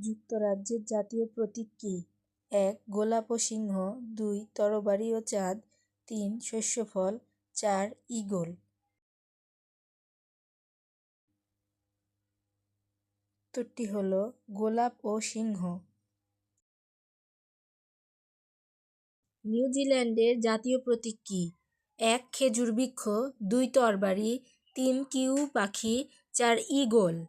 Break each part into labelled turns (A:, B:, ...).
A: যুক্তরাজ্যের জাতীয় প্রতীক কী? এক, গোলাপ ও সিংহ। দুই, তরবারি ও চাঁদ। তিন শস্যফল চার, ঈগল। উত্তরটি হল গোলাপ ও সিংহ। নিউজিল্যান্ডের জাতীয় প্রতীক কী? এক, খেজুর বৃক্ষ। দুই, তরবারি। তিন, কিউ পাখি। চার, ঈগল।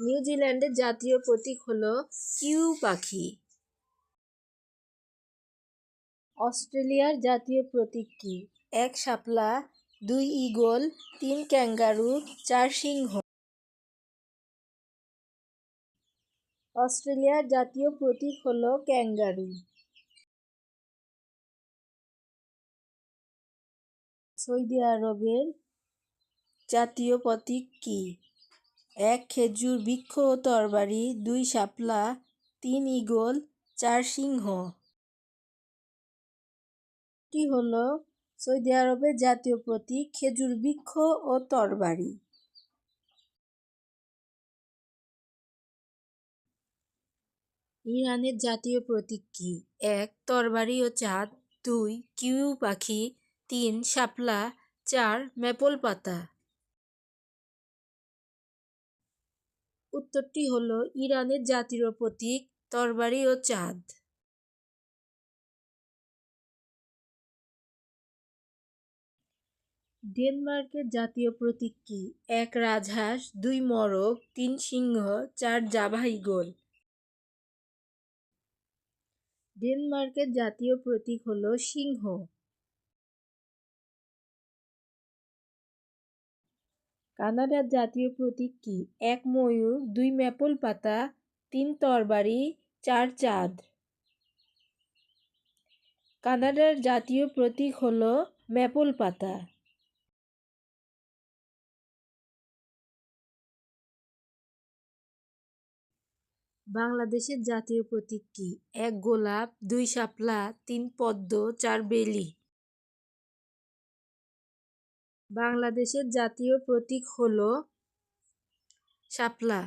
A: নিউজিল্যান্ডের জাতীয় প্রতীক হল কিউ পাখি। অস্ট্রেলিয়ার জাতীয় প্রতীক কী? এক শাপলা, দুই ঈগল, তিন ক্যাঙ্গারু, চার সিংহ। অস্ট্রেলিয়ার জাতীয় প্রতীক হল ক্যাঙ্গারু। সৌদি আরবের জাতীয় প্রতীক কী? এক খেজুর বৃক্ষ ও তরবারি, দুই শাপলা, তিন ঈগল, চার সিংহ। টি হল সৌদি আরবের জাতীয় প্রতীক খেজুর বৃক্ষ ও তরবারি। ইরানের জাতীয় প্রতীক কি? এক, তরবারি ও চাঁদ। দুই, কিউ পাখি। তিন, শাপলা। চার ম্যাপল পাতা। উত্তরটি হল ইরানের জাতীয় প্রতীক, তরবারি ও চাঁদ। ডেনমার্কের জাতীয় প্রতীক কি? এক রাজহাঁস, দুই মরক, তিন সিংহ, চার জাভা ডেনমার্কের জাতীয় প্রতীক হল সিংহ। কানাডার জাতীয় প্রতীক কী? এক ময়ূর, দুই ম্যাপল পাতা, তিন তরবারি, চার চাঁদ। কানাডার জাতীয় প্রতীক হল ম্যাপল পাতা। বাংলাদেশের জাতীয় প্রতীক কী? এক গোলাপ, দুই শাপলা, তিন পদ্ম, চার বেলি। বাংলাদেশের জাতীয় প্রতীক হল শাপলা।